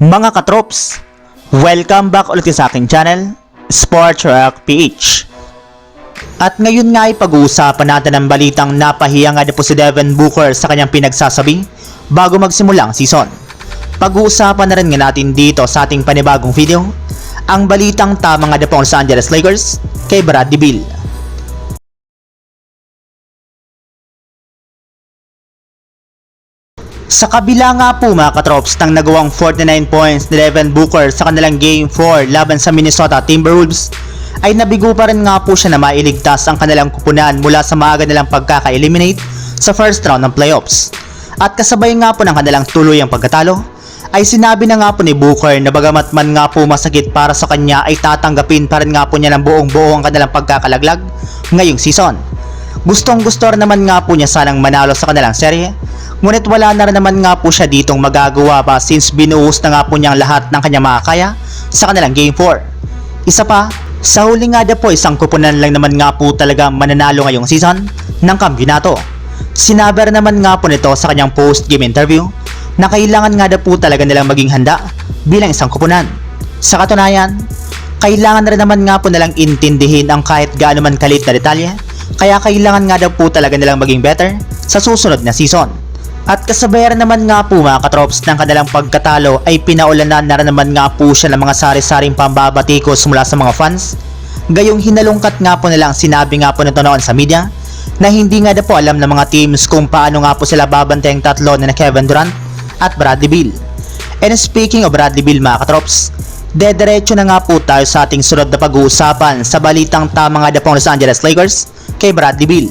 Mga katrops, welcome back ulit sa aking channel, Sports Rock PH. At ngayon nga ay pag-uusapan natin ang balitang napahiya nga na po si Devin Booker sa kanyang pinagsasabi bago magsimula ang season. Pag-uusapan na rin nga natin dito sa ating panibagong video, ang balitang tama nga na po ang Los Angeles Lakers kay Bradley Beal. Sa kabila nga po mga katrops ng nagawang 49 points ni Devin Booker sa kanilang Game 4 laban sa Minnesota Timberwolves, ay nabigo pa rin nga po siya na mailigtas ang kanilang kupunan mula sa maaga nilang pagkaka-eliminate sa first round ng playoffs. At kasabay nga po ng kanilang tuluyang pagkatalo, ay sinabi na nga po ni Booker na bagamat man nga po masakit para sa kanya ay tatanggapin pa rin nga po niya ng buong buo ang kanilang pagkakalaglag ngayong season. Gustong gusto naman nga po niya sanang manalo sa kanilang serye, ngunit wala na rin naman nga po siya ditong magagawa pa since binuhos na nga po niyang lahat ng kanyang makakaya sa kanilang Game 4. Isa pa, sa huli nga na po isang kupunan lang naman nga po talaga mananalo ngayong season ng kampiyonato. Sinabi rin naman nga po nito sa kanyang post-game interview na kailangan nga na po talaga nilang maging handa bilang isang kupunan. Sa katunayan, kailangan rin naman nga po nilang intindihin ang kahit gaano man kalit na detalye kaya kailangan nga daw po talaga nilang maging better sa susunod na season. At kasabayan naman nga po mga katrops ng kanilang pagkatalo ay pinaulanan na naman nga po siya ng mga sari-saring pambabatikos mula sa mga fans. Gayong hinalungkat nga po nilang sinabi nga po nito noon sa media na hindi nga na po alam ng mga teams kung paano nga po sila babantay ang tatlo na Kevin Durant at Bradley Beal. And speaking of Bradley Beal mga katrops, Dediretso na nga po tayo sa ating sunod na pag-uusapan sa balitang tama nga na pong Los Angeles Lakers kay Bradley Beal.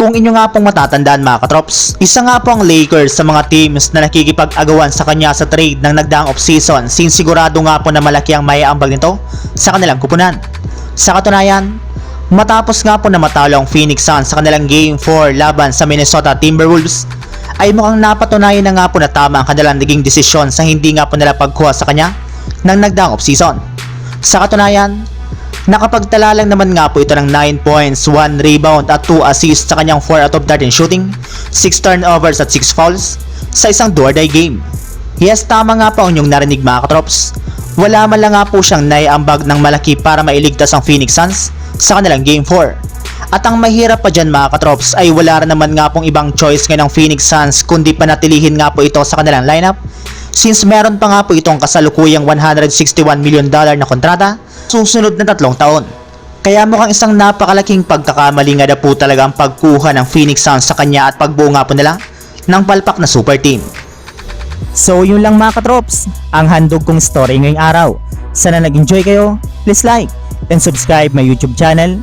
Kung inyo nga pong matatandaan mga katrops, isa nga po ang Lakers sa mga teams na nakikipag-agawan sa kanya sa trade ng nagdaang off-season since sigurado nga po na malaki ang maiambag nito sa kanilang kupunan. Sa katunayan, matapos nga po na matalo ang Phoenix Suns sa kanilang Game 4 laban sa Minnesota Timberwolves, ay mukhang napatunayan na nga po na tama ang kanilang naging desisyon sa hindi nga po nila pagkuha sa kanya ng nagdaang off-season. Sa katunayan, nakapagtala lang naman nga po ito ng 9 points, 1 rebound at 2 assists sa kanyang 4 out of 13 shooting, 6 turnovers at 6 fouls sa isang do-or-die game. Yes, tama nga po ang inyong narinig mga katrops. Wala man lang nga po siyang naiambag ng malaki para mailigtas ang Phoenix Suns sa kanilang Game 4. At ang mahirap pa dyan mga katrops ay wala rin naman nga pong ibang choice ngayon ng Phoenix Suns kundi panatilihin nga po ito sa kanilang lineup since meron pa nga po itong kasalukuyang 161 million dollar na kontrata susunod na tatlong taon. Kaya mukhang isang napakalaking pagkakamali nga na po talaga ang pagkuha ng Phoenix Suns sa kanya at pagbuo nga po nila ng palpak na super team. So yun lang mga katrops, ang handog kong story ngayong araw. Sana nag-enjoy kayo, please like and subscribe my YouTube channel,